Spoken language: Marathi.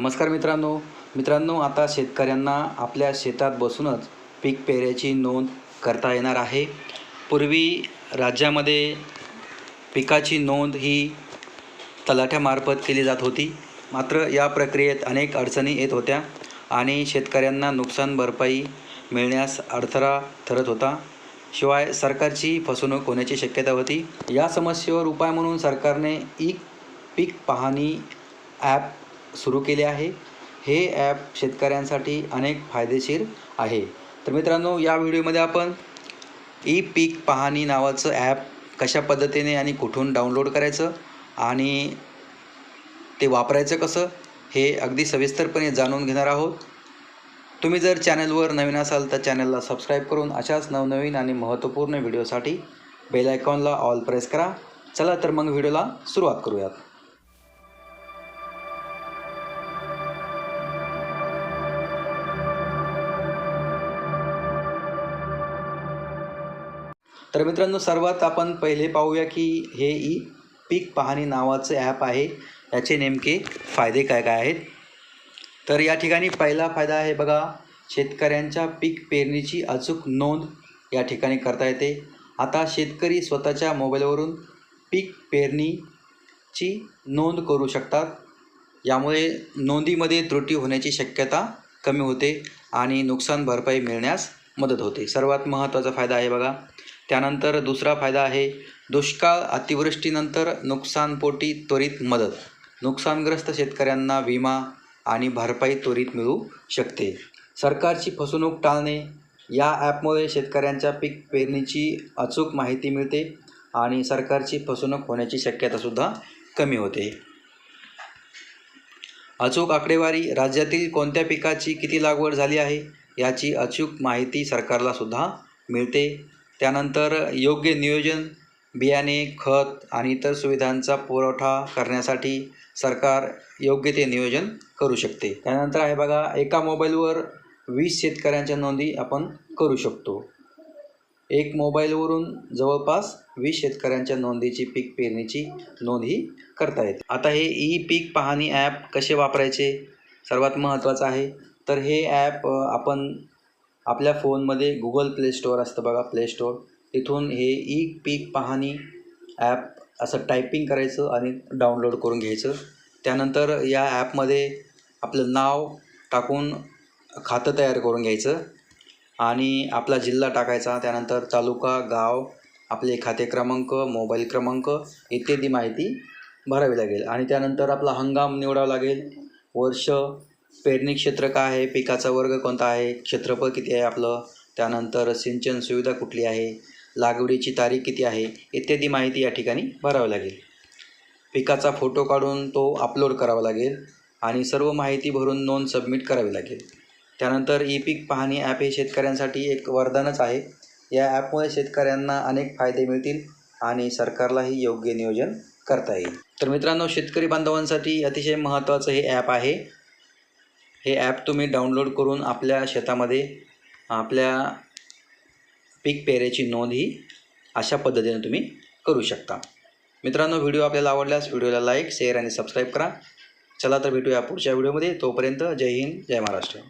नमस्कार मित्रांनो. मित्रांनो आता शेतकऱ्यांना आपल्या शेतात बसूनच पीक पेऱ्याची नोंद करता येणार आहे. पूर्वी राज्यामध्ये पिकाची नोंद ही तलाठ्यामार्फत केली जात होती. मात्र या प्रक्रियेत अनेक अडचणी येत होत्या आणि शेतकऱ्यांना नुकसान भरपाई मिळण्यास अडथळा ठरत होता. शिवाय सरकारची फसवणूक होण्याची शक्यता होती. या समस्येवर उपाय म्हणून सरकारने ई पीक पाहणी ॲप सुरू केले आहे. हे ॲप शेतकऱ्यांसाठी अनेक फायदेशीर आहे. तर मित्रांनो या व्हिडिओमध्ये आपण ई पीक पाहणी नावाचं ॲप कशा पद्धतीने आणि कुठून डाउनलोड करायचं आणि ते वापरायचं कसं हे अगदी सविस्तरपणे जाणून घेणार आहोत. तुम्ही जर चॅनलवर नवीन असाल तर चॅनलला सबस्क्राईब करून अशाच नवनवीन आणि महत्त्वपूर्ण व्हिडिओसाठी बेल आयकॉनला ऑल प्रेस करा. चला तर मग व्हिडिओला सुरुवात करूयात. तर मित्रांनो सर्वात आपण पहिले पाहूया की हे ई पीक पाहणी नावाचं ॲप आहे. याचे नेमके फायदे काय काय आहेत? तर या ठिकाणी पहिला फायदा आहे बघा शेतकऱ्यांच्या पीक पेरणीची अचूक नोंद या ठिकाणी करता येते. आता शेतकरी स्वतःच्या मोबाईलवरून पीक पेरणीची नोंद करू शकतात. यामुळे नोंदीमध्ये त्रुटी होण्याची शक्यता कमी होते आणि नुकसान भरपाई मिळण्यास मदत होते. सर्वात महत्त्वाचा फायदा आहे बघा त्यानंतर दुसरा फायदा आहे दुष्काळ अतिवृष्टीनंतर नुकसानपोटी त्वरित मदत. नुकसानग्रस्त शेतकऱ्यांना विमा आणि भरपाई त्वरित मिळू शकते. सरकारची फसवणूक टाळणे या ॲपमुळे शेतकऱ्यांच्या पीक पेरणीची अचूक माहिती मिळते आणि सरकारची फसवणूक होण्याची शक्यतासुद्धा कमी होते. अचूक आकडेवारी राज्यातील कोणत्या पिकाची किती लागवड झाली आहे याची अचूक माहिती सरकारला सुद्धा मिळते. त्यानंतर योग्य नियोजन बियाणे खत आणि इतर सुविधांचा पुरवठा करण्यासाठी सरकार योग्य ते नियोजन करू शकते. त्यानंतर आहे बघा एका मोबाईलवर वीस शेतकऱ्यांच्या नोंदी आपण करू शकतो. एक मोबाईलवरून जवळपास वीस शेतकऱ्यांच्या नोंदीची पीक पेरणीची नोंद ही करता येते. आता हे ई पीक पाहणी ॲप कसे वापरायचे? सर्वात महत्त्वाचं आहे. तर हे ॲप आपण आपल्या फोनमध्ये गुगल प्ले स्टोअर असतं बघा प्ले स्टोअर तिथून हे ई पीक पाहणी ॲप असं टायपिंग करायचं आणि डाउनलोड करून घ्यायचं. त्यानंतर या ॲपमध्ये आपलं नाव टाकून खातं तयार करून घ्यायचं आणि आपला जिल्हा टाकायचा. त्यानंतर तालुका गाव आपले खाते क्रमांक मोबाईल क्रमांक इत्यादी माहिती भरावी लागेल. आणि त्यानंतर आपला हंगाम निवडावा लागेल. वर्ष पेरणी क्षेत्र काय आहे? पिकाचा वर्ग कोणता आहे? क्षेत्रफळ किती आहे आपलं? त्यानंतर सिंचन सुविधा कुठली आहे? लागवडीची तारीख किती आहे? इत्यादी माहिती या ठिकाणी भरावी लागेल. पिकाचा फोटो काढून तो अपलोड करावा लागेल आणि सर्व माहिती भरून नोंद सबमिट करावी लागेल. त्यानंतर ई पीक पाहणी ॲप हे शेतकऱ्यांसाठी एक वरदानच आहे. या ॲपमुळे शेतकऱ्यांना अनेक फायदे मिळतील आणि सरकारलाही योग्य नियोजन करता येईल. तर मित्रांनो शेतकरी बांधवांसाठी अतिशय महत्त्वाचं हे ॲप आहे. हे ॲप तुम्ही डाउनलोड करून आपल्या शेतामध्ये आपल्या पीक पेऱ्याची नोंद ही अशा पद्धतीने तुम्ही करू शकता. मित्रांनो व्हिडिओ आपल्याला आवडल्यास व्हिडिओला लाईक शेअर आणि सबस्क्राईब करा. चला तर भेटूया पुढच्या व्हिडिओमध्ये तोपर्यंत जय हिंद जय महाराष्ट्र.